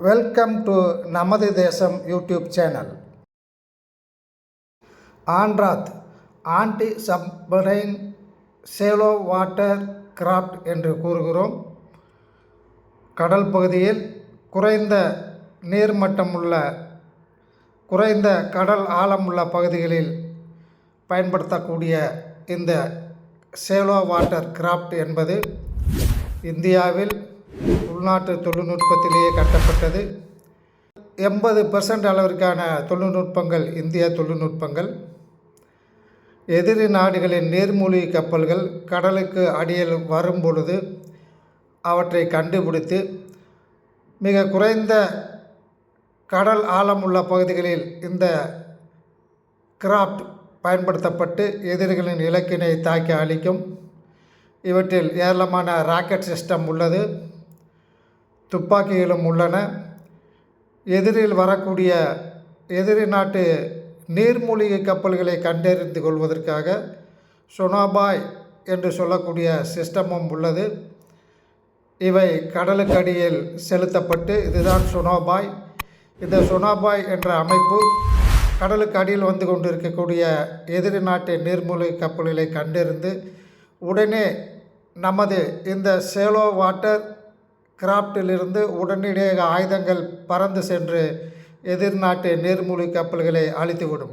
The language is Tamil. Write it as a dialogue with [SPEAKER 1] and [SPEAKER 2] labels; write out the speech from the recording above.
[SPEAKER 1] வெல்கம் டு நமது தேசம் YouTube channel Androth anti submarine shallow water craft என்று கூறுகிறோம். கடல் பகுதியில் குறைந்த நீர்மட்டம் உள்ள குறைந்த கடல் ஆழம் உள்ள பகுதிகளில் பயன்படுத்தக்கூடிய இந்த சேலோ வாட்டர் கிராஃப்ட் என்பது இந்தியாவில் உள்நாட்டு தொழில்நுட்பத்திலேயே கட்டப்பட்டது. எண்பது பெர்சன்ட் அளவிற்கான தொழில்நுட்பங்கள் இந்திய தொழில்நுட்பங்கள். எதிரி நாடுகளின் நீர்மூழ்கி கப்பல்கள் கடலுக்கு அடியில் வரும் பொழுது அவற்றை கண்டுபிடித்து மிக குறைந்த கடல் ஆழம் உள்ள பகுதிகளில் இந்த கிராஃப்ட் பயன்படுத்தப்பட்டு எதிரிகளின் இலக்கினை தாக்கி அழிக்கும். இவற்றில் ஏராளமான ராக்கெட் சிஸ்டம் உள்ளது. துப்பாக்கிகளும் உள்ளன. எதிரில் வரக்கூடிய எதிரி நாட்டு நீர்மூழ்கி கப்பல்களை கண்டறிந்து கொள்வதற்காக சொனாபாய் என்று சொல்லக்கூடிய சிஸ்டமும் உள்ளது. இவை கடலுக்கு அடியில் செலுத்தப்பட்டு இதுதான் சுனோபாய். இந்த சுனாபாய் என்ற அமைப்பு கடலுக்கு அடியில் வந்து கொண்டிருக்கக்கூடிய எதிரி நாட்டு நீர்மூழ்கி கப்பல்களை கண்டறிந்து உடனே நமது இந்த சேலோ வாட்டர் கிராப்டிலிருந்து உடனடியாக ஆயுதங்கள் பறந்து சென்று எதிர்நாட்டு நீர்மூழ்கி கப்பல்களை அழித்துவிடும்.